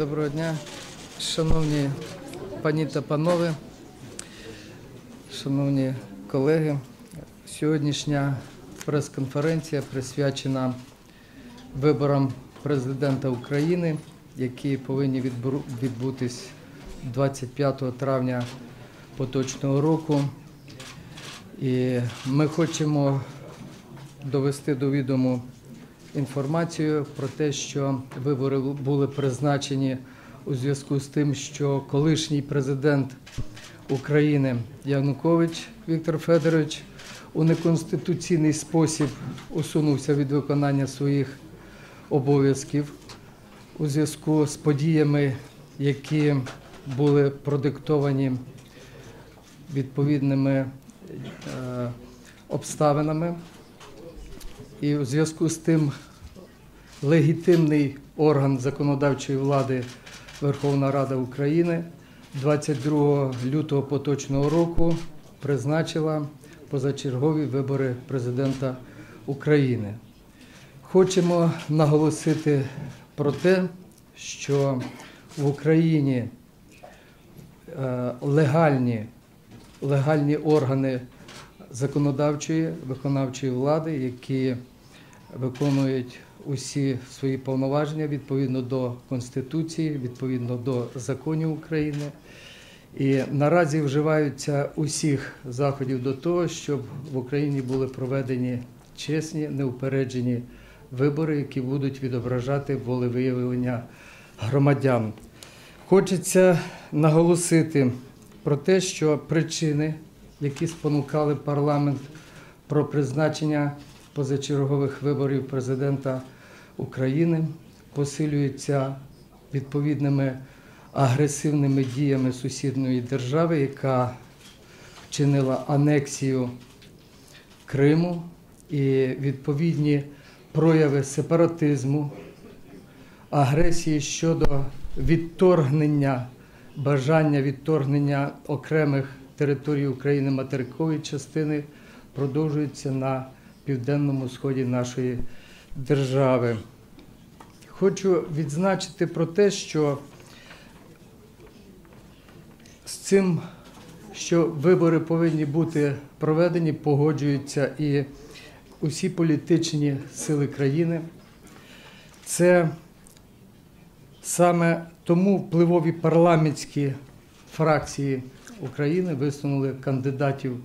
Доброго дня, шановні пані та панове, шановні колеги. Сьогоднішня прес-конференція присвячена виборам президента України, які повинні відбутись 25 травня поточного року. І ми хочемо довести до відому інформацію про те, що вибори були призначені у зв'язку з тим, що колишній президент України Янукович Віктор Федорович у неконституційний спосіб усунувся від виконання своїх обов'язків у зв'язку з подіями, які були продиктовані відповідними е, обставинами. І у зв'язку з тим легітимний орган законодавчої влади Верховна Рада України 22 лютого поточного року призначила позачергові вибори президента України. Хочемо наголосити про те, що в Україні е, легальні, легальні органи законодавчої виконавчої влади, які виконують усі свої повноваження відповідно до Конституції, відповідно до законів України. І наразі вживаються усіх заходів до того, щоб в Україні були проведені чесні, неупереджені вибори, які будуть відображати волевиявлення громадян. Хочеться наголосити про те, що причини, які спонукали парламент про призначення позачергових виборів президента України, посилюються відповідними агресивними діями сусідньої держави, яка вчинила анексію Криму і відповідні прояви сепаратизму, агресії щодо відторгнення, бажання відторгнення окремих територій України материкової частини продовжуються на південному сході нашої держави. Хочу відзначити про те, що з цим, що вибори повинні бути проведені, погоджуються і усі політичні сили країни. Це саме тому впливові парламентські фракції України висунули кандидатів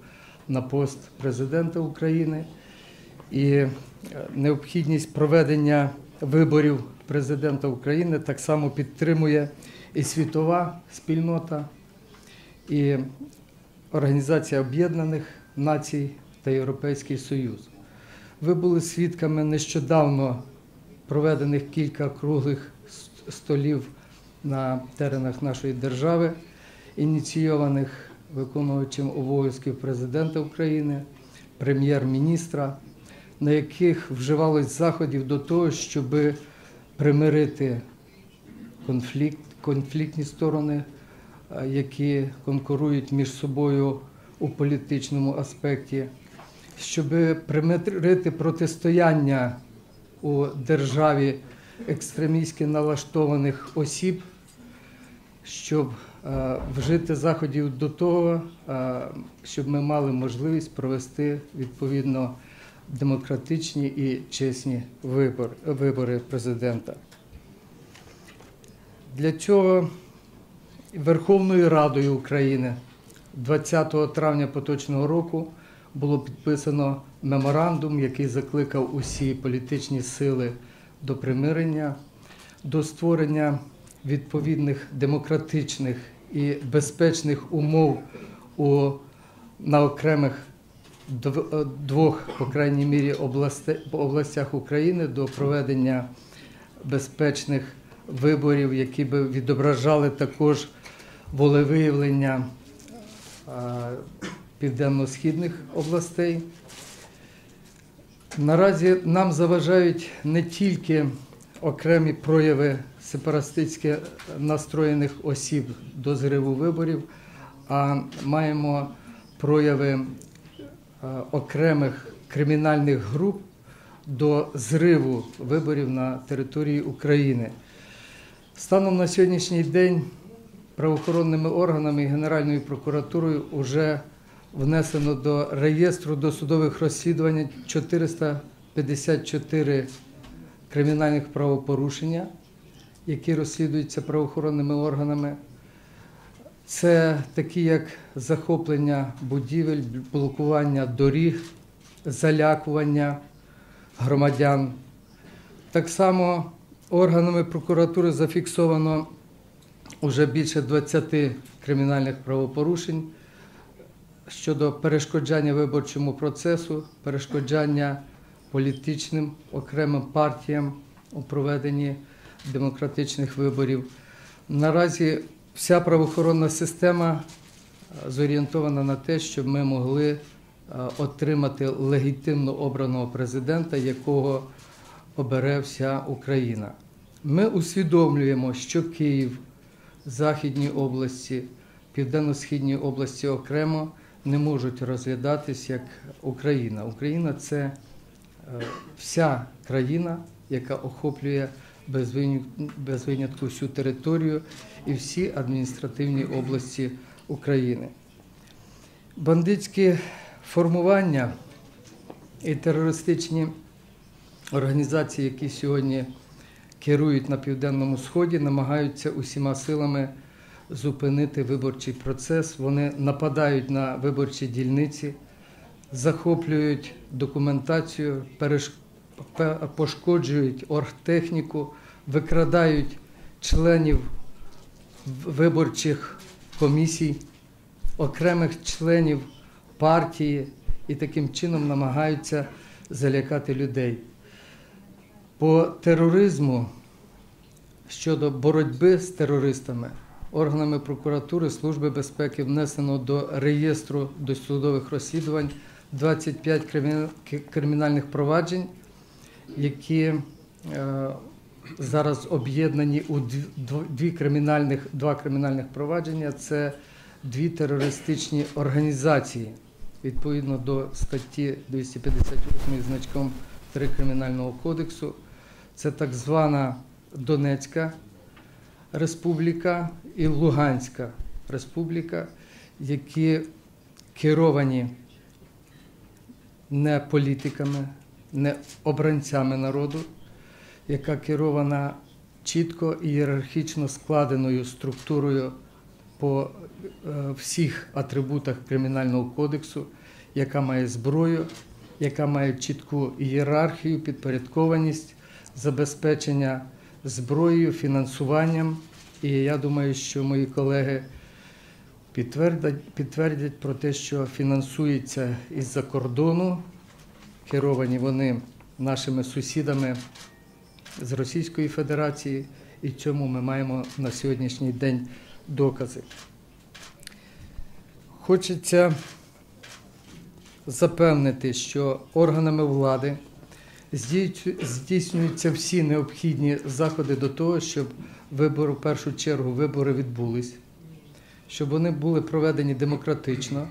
на пост президента України. І е, необхідність проведення виборів президента України так само підтримує і світова спільнота, і Організація Об'єднаних Націй та Європейський Союз. Ви були свідками нещодавно проведених кілька круглих столів на теренах нашої держави, ініційованих виконувачем обов'язків президента України, прем'єр-міністра, на яких вживалось заходів до того, щоб примирити конфлікт, конфліктні сторони, е, які конкурують між собою у політичному аспекті, щоб примирити протистояння у державі екстремістськи налаштованих осіб, щоб е, вжити заходів до того, е, щоб ми мали можливість провести відповідно демократичні і чесні вибори, президента. Для цього Верховною Радою України 20 травня поточного року було підписано меморандум, який закликав усі політичні сили до примирення, до створення відповідних демократичних і безпечних умов у, на окремих двох, по крайній мірі, областе- областях України до проведення безпечних виборів, які би відображали також волевиявлення е, південно-східних областей. Наразі нам заважають не тільки окремі прояви сепаратистськи настроєних осіб до зриву виборів, а маємо прояви е, окремих кримінальних груп до зриву виборів на території України. Станом на сьогоднішній день правоохоронними органами і Генеральною прокуратурою вже внесено до реєстру досудових розслідувань 454 кримінальних правопорушення, які розслідуються правоохоронними органами. Це такі як захоплення будівель, блокування доріг, залякування громадян. Так само органами прокуратури зафіксовано вже більше 20 кримінальних правопорушень щодо перешкоджання виборчому процесу, перешкоджання політичним окремим партіям у проведенні демократичних виборів. Наразі вся правоохоронна система е, зорієнтована на те, щоб ми могли е, отримати легітимно обраного президента, якого обере вся Україна. Ми усвідомлюємо, що Київ, Західні області, Південно-Східні області окремо не можуть розглядатись як Україна. Україна це е, вся країна, яка охоплює без винятку, всю територію і всі адміністративні області України. Бандитські формування і терористичні організації, які сьогодні керують на південному сході, намагаються усіма силами зупинити виборчий процес. Вони нападають на виборчі дільниці, захоплюють документацію, переш... пошкоджують оргтехніку, викрадають членів виборчих комісій, окремих членів партії і таким чином намагаються залякати людей. По тероризму щодо боротьби з терористами органами прокуратури Служби безпеки внесено до реєстру досудових розслідувань 25 кримінальних проваджень, які е, зараз об'єднані у дві, кримінальних, два кримінальних провадження. Це дві терористичні організації відповідно до статті 258 значком 3 Кримінального кодексу. Це так звана Донецька Республіка і Луганська Республіка, які керовані не політиками, не обранцями народу, яка керована чітко і ієрархічно складеною структурою по е, всіх атрибутах Кримінального кодексу, яка має зброю, яка має чітку ієрархію, підпорядкованість, забезпечення зброєю, фінансуванням. І я думаю, що мої колеги підтвердять, підтвердять про те, що фінансується із-за кордону, керовані вони нашими сусідами з Російської Федерації, і цьому ми маємо на сьогоднішній день докази. Хочеться запевнити, що органами влади здійснюються всі необхідні заходи до того, щоб вибори, в першу чергу, вибори відбулись, щоб вони були проведені демократично.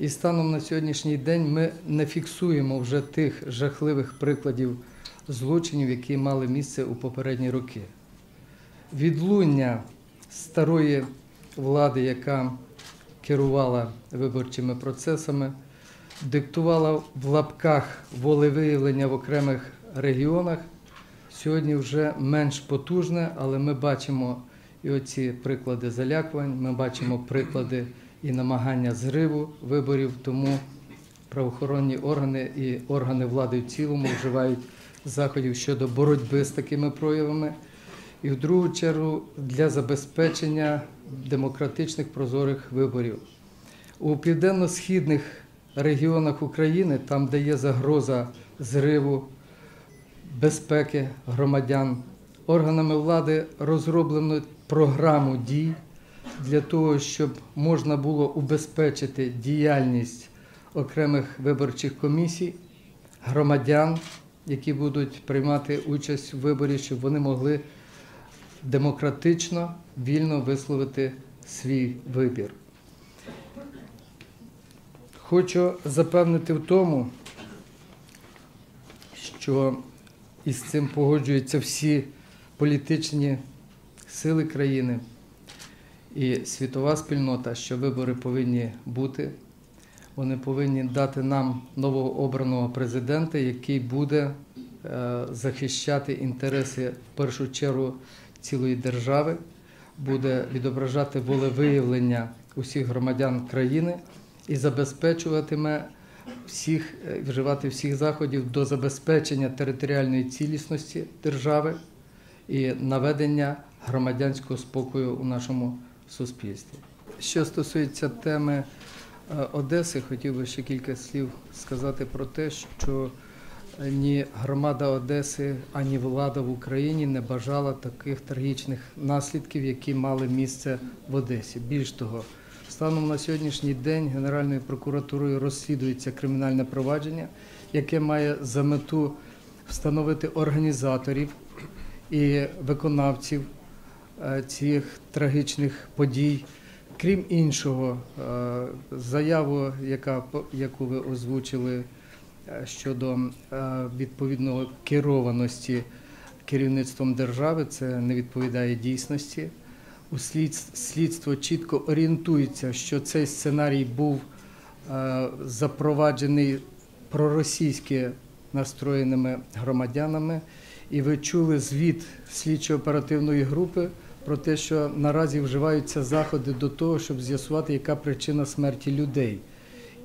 І станом на сьогоднішній день ми не фіксуємо вже тих жахливих прикладів злочинів, які мали місце у попередні роки. Відлуння старої влади, яка керувала виборчими процесами, диктувала в лапках волевиявлення в окремих регіонах. Сьогодні вже менш потужне, але ми бачимо і оці приклади залякувань, ми бачимо приклади і намагання зриву виборів, тому правоохоронні органи і органи влади в цілому вживають заходів щодо боротьби з такими проявами. І в другу чергу для забезпечення демократичних прозорих виборів. У південно-східних регіонах України, там, де є загроза зриву безпеки громадян, органами влади розроблено програму дій для того, щоб можна було убезпечити діяльність окремих виборчих комісій, громадян, які будуть приймати участь в виборі, щоб вони могли демократично, вільно висловити свій вибір. Хочу запевнити в тому, що із цим погоджуються всі політичні сили країни і світова спільнота, що вибори повинні бути. Вони повинні дати нам нового обраного президента, який буде е, захищати інтереси в першу чергу цілої держави, буде відображати волевиявлення усіх громадян країни і забезпечуватиме всіх, е, вживати всіх заходів до забезпечення територіальної цілісності держави і наведення громадянського спокою у нашому суспільстві. Що стосується теми е, Одеси, хотів би ще кілька слів сказати про те, що ні громада Одеси, ані влада в Україні не бажала таких трагічних наслідків, які мали місце в Одесі. Більш того, станом на сьогоднішній день Генеральною прокуратурою розслідується кримінальне провадження, яке має за мету встановити організаторів і виконавців цих трагічних подій. Крім іншого, е, заяву, яка, яку ви озвучили е, щодо е, відповідного керованості керівництвом держави, це не відповідає дійсності. У слідс- слідство чітко орієнтується, що цей сценарій був е, запроваджений проросійськи настроєними громадянами. І ви чули звіт слідчо-оперативної групи про те, що наразі вживаються заходи до того, щоб з'ясувати, яка причина смерті людей.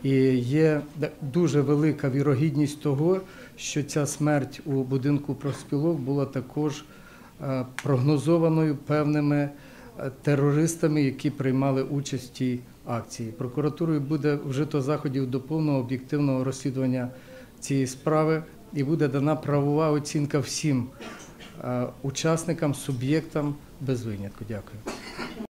І є дуже велика вірогідність того, що ця смерть у будинку профспілок була також е, прогнозованою певними е, терористами, які приймали участь в цій акції. Прокуратурою буде вжито заходів до повного об'єктивного розслідування цієї справи і буде дана правова оцінка всім е, учасникам, суб'єктам без винятку. Дякую.